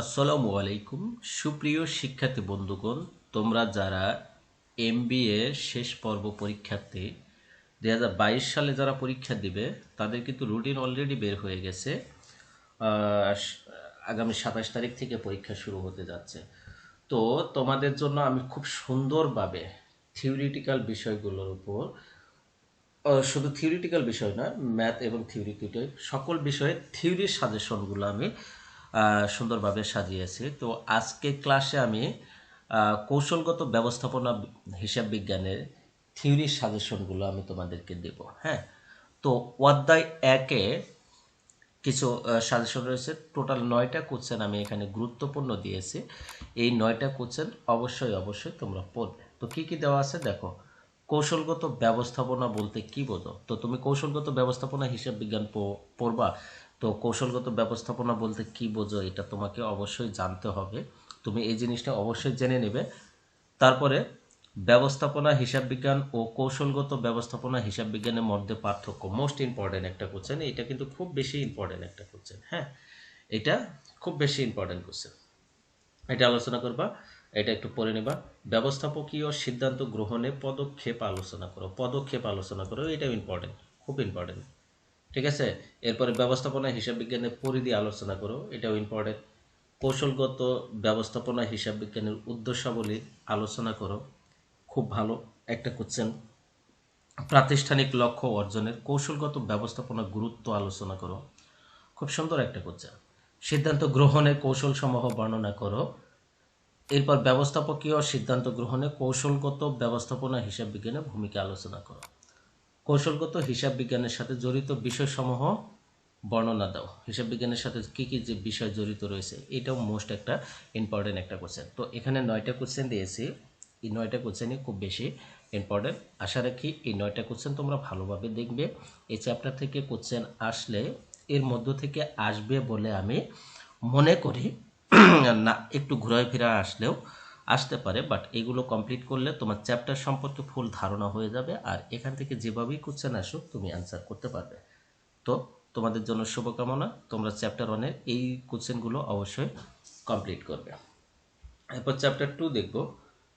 আসসালামু আলাইকুম। সুপ্রিয় শিক্ষার্থী বন্ধুগণ, তোমরা যারা এমবিএ শেষ পর্ব পরীক্ষার্থী দু হাজার বাইশ সালে যারা পরীক্ষা দিবে, তাদের কিন্তু রুটিন অলরেডি বের হয়ে গেছে। আগামী সাতাশ তারিখ থেকে পরীক্ষা শুরু হতে যাচ্ছে। তো তোমাদের জন্য আমি খুব সুন্দরভাবে থিওরিটিক্যাল বিষয়গুলোর উপর শুধু থিওরিটিক্যাল বিষয় না ম্যাথ এবং থিওরি দুটোই, সকল বিষয়ে থিওরির সাজেশনগুলো আমি সুন্দরভাবে সাজিয়েছি। তো আজকে ক্লাসে আমি কৌশলগত ব্যবস্থাপনা হিসাব বিজ্ঞানের থিওরির সাজেশনগুলো আমি তোমাদেরকে দেব হ্যাঁ? তো অধ্যায় একে কিছু সাজেশন রয়েছে। টোটাল নয়টা কোশ্চেন আমি এখানে গুরুত্বপূর্ণ দিয়েছি। এই নয়টা কোশ্চেন অবশ্যই অবশ্যই তোমরা পড়বে। তো কি কি দেওয়া আছে? দেখো, কৌশলগত ব্যবস্থাপনা বলতে কি বোঝো? তো তুমি কৌশলগত ব্যবস্থাপনা হিসাব বিজ্ঞান পড়বা? তো কৌশলগত ব্যবস্থাপনা বলতে কি বোঝো, এটা তোমাকে অবশ্যই জানতে হবে। তুমি এই জিনিসটা অবশ্যই জেনে নেবে। তারপরে ব্যবস্থাপনা, হিসাব বিজ্ঞান ও কৌশলগত ব্যবস্থাপনা, হিসাব বিজ্ঞানের মধ্যে পার্থক্য। মোস্ট ইম্পর্টেন্ট একটা কোশ্চেন এটা কিন্তু খুব বেশি ইম্পর্টেন্ট একটা কোশ্চেন হ্যাঁ এটা খুব বেশি ইম্পর্টেন্ট কোশ্চেন এটা আলোচনা করবা, এটা একটু পড়ে নেবা। ব্যবস্থাপকীয় সিদ্ধান্ত গ্রহণে পদক্ষেপ আলোচনা করো। পদক্ষেপ আলোচনা করো, এটাও ইম্পর্টেন্ট খুব ইম্পর্টেন্ট ঠিক আছে? এরপরে ব্যবস্থাপনা, হিসাব বিজ্ঞানের পরিধি আলোচনা করো। এটাও ইম্পর্টেন্ট কৌশলগত ব্যবস্থাপনা, হিসাব বিজ্ঞানের উদ্দেশ্যাবলী আলোচনা করো। খুব ভালো একটা কোশ্চেন প্রাতিষ্ঠানিক লক্ষ্য অর্জনের কৌশলগত ব্যবস্থাপনা গুরুত্ব আলোচনা করো। খুব সুন্দর একটা কোশ্চেন সিদ্ধান্ত গ্রহণের কৌশলসমূহ বর্ণনা করো। এরপর ব্যবস্থাপকীয় সিদ্ধান্ত গ্রহণে কৌশলগত ব্যবস্থাপনা, হিসাব বিজ্ঞানের ভূমিকা আলোচনা করো। কৌশলগত হিসাব বিজ্ঞানের সাথে জড়িত বিষয়সমূহ বর্ণনা দাও। হিসাব বিজ্ঞানের সাথে কি কি যে বিষয় জড়িত রয়েছে, এটাও মোস্ট একটা ইম্পর্টেন্ট একটা কোশ্চেন তো এখানে নয়টা কোশ্চেন দিয়েছি। এই নয়টা কোশ্চেনই খুব বেশি ইম্পর্টেন্ট আশা রাখি এই নয়টা কোশ্চেন তোমরা ভালোভাবে দেখবে। এই চ্যাপ্টার থেকে কোশ্চেন আসলে এর মধ্য থেকে আসবে বলে আমি মনে করি। না, একটু ঘুরায় ফিরা আসলেও আসতে পারে বাট এগুলো কমপ্লিট করলে তোমার চ্যাপ্টার সম্পর্কে ফুল ধারণা হয়ে যাবে আর এখান থেকে যেভাবেই কোশ্চেন আসুক, তুমি অ্যান্সার করতে পারবে। তো তোমাদের জন্য শুভকামনা, তোমরা চ্যাপ্টার ওয়ানের এই কোশ্চেনগুলো অবশ্যই কমপ্লিট করবে। এরপর চ্যাপ্টার টু দেখব।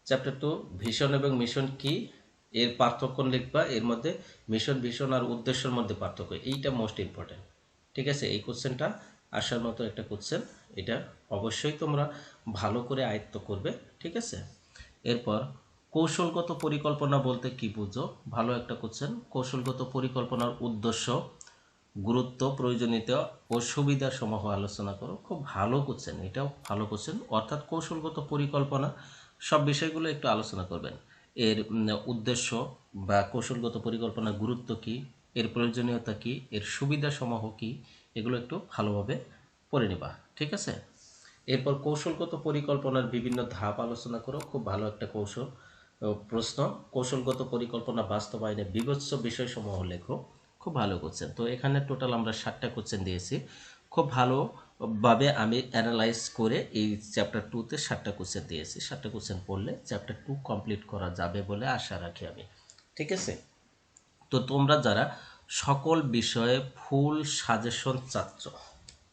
চ্যাপ্টার টু ভিশন এবং মিশন কি? এর পার্থক্য লিখবা, এর মধ্যে মিশন ভিশন আর উদ্দেশ্যের মধ্যে পার্থক্য, এইটা মোস্ট ইম্পর্টেন্ট ঠিক আছে? এই কোশ্চেনটা আসার মতো একটা কোশ্চেন এটা অবশ্যই তোমরা ভালো করে আয়ত্ত করবে, ঠিক আছে? এরপর, কৌশলগত পরিকল্পনা বলতে কি বুঝো? ভালো একটা কোশ্চেন কৌশলগত পরিকল্পনার উদ্দেশ্য, গুরুত্ব, প্রয়োজনীয়তা ও সুবিধা সমূহ আলোচনা করো। খুব ভালো কোশ্চেন এটাও ভালো কোশ্চেন অর্থাৎ কৌশলগত পরিকল্পনা, সব বিষয়গুলো একটু আলোচনা করবেন। এর উদ্দেশ্য বা কৌশলগত পরিকল্পনার গুরুত্ব কি? এর প্রয়োজনীয়তা কি? এর সুবিধা সমূহ কি? এগুলো একটু ভালোভাবে পড়ে নিবা, ঠিক আছে? এরপর কৌশলগত পরিকল্পনার বিভিন্ন ধাপ আলোচনা করো, খুব ভালো একটা কৌশল প্রশ্ন। কৌশলগত পরিকল্পনা বাস্তবায়নে বিভৎস বিষয়সমূহ লেখো, খুব ভালো কোশ্চেন তো এখানে টোটাল আমরা ষাটটা কোশ্চেন দিয়েছি। খুব ভালোভাবে আমি অ্যানালাইজ করে এই চ্যাপ্টার টুতে ষাটটা কোশ্চেন দিয়েছি। ষাটটা কোশ্চেন পড়লে চ্যাপ্টার টু কমপ্লিট করা যাবে বলে আশা রাখি আমি, ঠিক আছে? তো তোমরা যারা সকল বিষয়ে ফুল সাজেশন চাচ্ছ।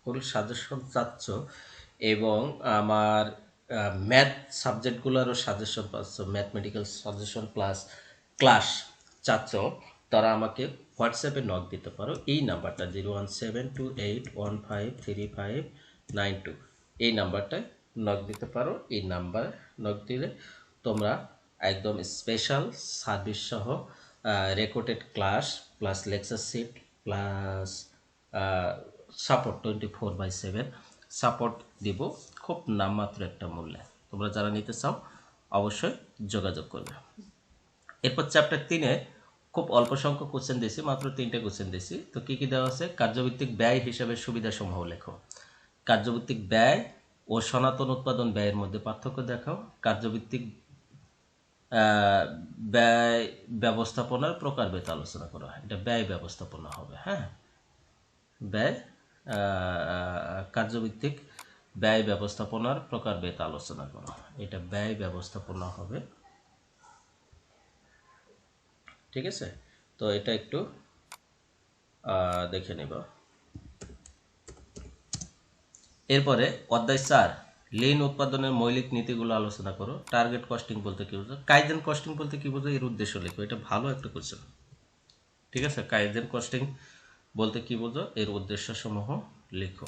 ফুল সাজেশন চাচ্ছ এবং আমার ম্যাথ সাবজেক্টগুলোরও সাজেশন পাচ্ছ ম্যাথমেটিক্যাল সাজেশন প্লাস ক্লাস চাচ্ছ। তারা আমাকে হোয়াটসঅ্যাপে নক দিতে পারো। এই নাম্বারটা zero one seven two eight one five three five nine two এই নাম্বারটায় নক দিতে পারো। এই নাম্বার নক দিলে তোমরা একদম স্পেশাল সার্ভিস সহ recorded class plus lecture sheet plus support twenty four by seven support দিব খুব নামমাত্র একটা মূল্যে। তোমরা যারা নিতে চাও, অবশ্যই যোগাযোগ করবে। এরপর চ্যাপ্টার তিনে খুব অল্প সংখ্যক কোশ্চেন দিয়েছি, মাত্র তিনটে কোশ্চেন দিয়েছি। তো কী কী দেওয়া আছে? কার্যভিত্তিক ব্যয় হিসাবে সুবিধাসমূহ লেখো। কার্যভিত্তিক ব্যয় ও সনাতন উৎপাদন ব্যয়ের মধ্যে পার্থক্য দেখাও। কার্যভিত্তিক ব্যয় ব্যবস্থাপনার প্রকারভেদ আলোচনা করা হয়। এটা ব্যয় ব্যবস্থাপনা হবে হ্যাঁ? ব্যয় কার্যভিত্তিক ব্যয় ব্যবস্থাপনার প্রকারভেদ আলোচনা করা এটা ব্যয় ব্যবস্থাপনা হবে। ঠিক আছে? তো এটা একটু দেখে নেব। এরপরে অধ্যায় চার। লিন উৎপাদনের মৌলিক নীতিগুলো আলোচনা করো টার্গেট কস্টিং বলতে কি বোঝো? কাইজেন কস্টিং বলতে কি বোঝো? এর উদ্দেশ্য লেখো। এটা ভালো একটা কোশ্চেন ঠিক আছে? কাইজেন কস্টিং বলতে কি বোঝো? এর উদ্দেশ্য সমূহ লেখো।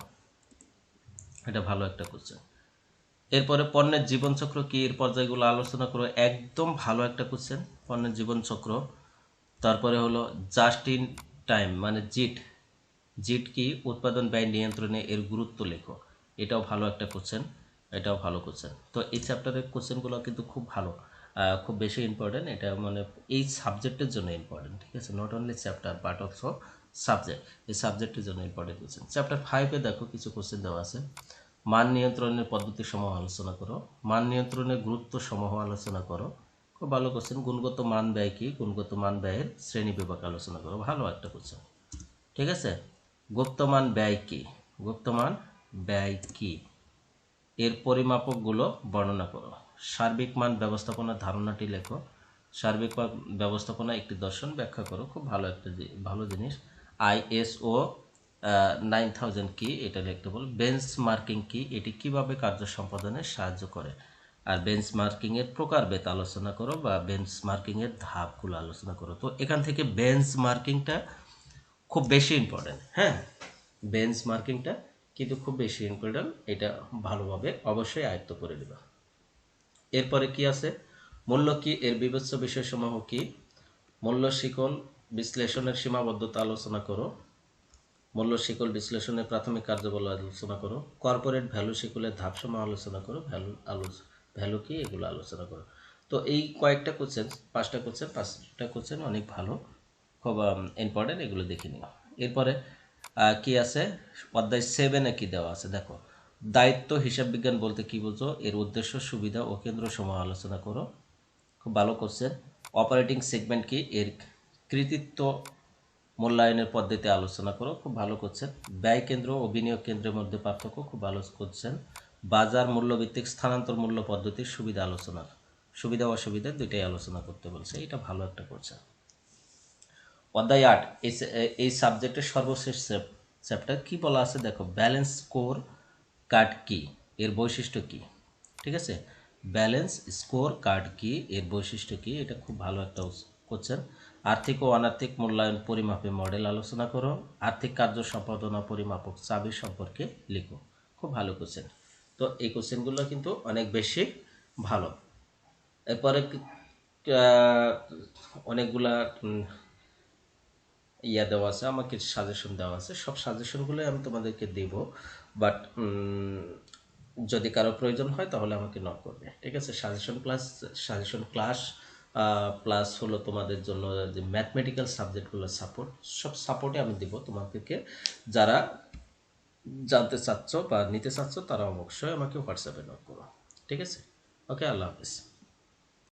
এটা ভালো একটা কোশ্চেন এরপরে পণ্যের জীবনচক্র কি? এর পর্যায়গুলো আলোচনা করো। একদম ভালো একটা কোশ্চেন পণ্যের জীবনচক্র। তারপরে হলো জাস্ট ইন টাইম মানে জিট। জিট কি? উৎপাদন ব্যয় নিয়ন্ত্রণে এর গুরুত্ব লেখো। এটাও ভালো একটা কোশ্চেন এটাও ভালো কোশ্চেন তো এই চ্যাপ্টারের কোশ্চেনগুলো কিন্তু খুব ভালো। খুব বেশি ইম্পর্টেন্ট এটা মানে এই সাবজেক্টের জন্য ইম্পর্টেন্ট ঠিক আছে? Not only chapter but also subject এই সাবজেক্টের জন্য ইম্পর্টেন্ট কোশ্চেন চ্যাপ্টার ফাইভে দেখো কিছু কোশ্চেন দেওয়া আছে। মান নিয়ন্ত্রণের পদ্ধতি সমূহ আলোচনা করো। মান নিয়ন্ত্রণের গুরুত্ব সমূহ আলোচনা করো। খুব ভালো কোশ্চেন গুণগত মান ব্যয় কি? গুণগত মান ব্যয়ের শ্রেণি বিভাগ আলোচনা করো। ভালো একটা কোশ্চেন ঠিক আছে? গুপ্তমান ব্যয় কি? গুপ্তমান ব্যয় কি? এর পরিমাপকগুলো বর্ণনা করো। সার্বিক মান ব্যবস্থাপনার ধারণাটি লেখো। সার্বিক মান ব্যবস্থাপনা একটি দর্শন ব্যাখ্যা করো। খুব ভালো একটা ভালো জিনিস। আইএসও নাইন থাউজেন্ড কি এটা লিখতে বল। বেঞ্চ মার্কিং কি এটি কীভাবে কার্য সম্পাদনে সাহায্য করে? আর বেঞ্চ মার্কিংয়ের প্রকারভেদ আলোচনা করো বা বেঞ্চ মার্কিংয়ের ধাপগুলো আলোচনা করো। তো এখান থেকে বেঞ্চ মার্কিংটা খুব বেশি ইম্পর্টেন্ট হ্যাঁ? বেঞ্চ মার্কিংটা কিন্তু খুব বেশি ইম্পর্টেন্ট এটা ভালোভাবে অবশ্যই আয়ত্ত করে দেবা এরপরে কি আছে? মূল্য কি? এর বিবেচ্য বিষয়সমূহ কি? মূল্য শিকল বিশ্লেষণের সীমাবদ্ধতা আলোচনা করো। মূল্য শিকল বিশ্লেষণের প্রাথমিক কার্যবল আলোচনা করো। কর্পোরেট ভ্যালু শিকলের ধাপসমূহ আলোচনা করো। ভ্যালু আলো, ভ্যালু কি? এগুলো আলোচনা করো। তো এই কয়েকটা কোশ্চেন পাঁচটা কোশ্চেন পাঁচটা কোশ্চেন অনেক ভালো, খুব ইম্পর্টেন্ট এগুলো দেখে নিও। এরপরে কি আছে? অধ্যায় সেভেনে কি দেওয়া আছে? দেখো, দায়িত্ব হিসাব বিজ্ঞান বলতে কি বুঝো? এর উদ্দেশ্য, সুবিধা ও কেন্দ্র সমূহ আলোচনা করো। খুব ভালো কোশ্চেন অপারেটিং সেগমেন্ট কি? এর কৃতিত্ব মূল্যায়নের পদ্ধতি আলোচনা করো। খুব ভালো করছেন ব্যয় কেন্দ্র ও বিনিয়োগ কেন্দ্রের মধ্যে পার্থক্য, খুব ভালো করছেন বাজার মূল্যভিত্তিক স্থানান্তর মূল্য পদ্ধতির সুবিধা আলোচনা সুবিধা অসুবিধা দুইটাই আলোচনা করতে বলছে। এটা ভালো একটা করছে অধ্যায় আট এই সাবজেক্টের সর্বশেষ চ্যাপ্টার কি বলা আছে? দেখো ব্যালেন্স স্কোর কার্ড কি? এর বৈশিষ্ট্য কি? ঠিক আছে? ব্যালেন্স স্কোর কার্ড কি? এর বৈশিষ্ট্য কি? এটা খুব ভালো একটা কোশ্চেন আর্থিক ও অনার্থিক মূল্যায়ন পরিমাপে মডেল আলোচনা করো। আর্থিক কার্য সম্পাদনা, পরিমাপক চাবি সম্পর্কে লিখো। খুব ভালো কোশ্চেন তো এই কোশ্চেনগুলো কিন্তু অনেক বেশি ভালো। এরপরে অনেকগুলা ইয়া দেওয়া আছে, আমাকে সাজেশন দেওয়া আছে। সব সাজেশনগুলো আমি তোমাদেরকে দেব। বাট যদি কারও প্রয়োজন হয় তাহলে আমাকে নক করবে। ঠিক আছে? Suggestion class suggestion class plus হলো তোমাদের জন্য যে ম্যাথমেটিক্যাল সাবজেক্টগুলো সাপোর্ট সব সাপোর্টে আমি দেব তোমাদেরকে। যারা জানতে চাচ্ছ বা নিতে চাচ্ছ তারা অবশ্যই আমাকে হোয়াটসঅ্যাপে নক করো। ঠিক আছে? ওকে আল্লাহ হাফিজ।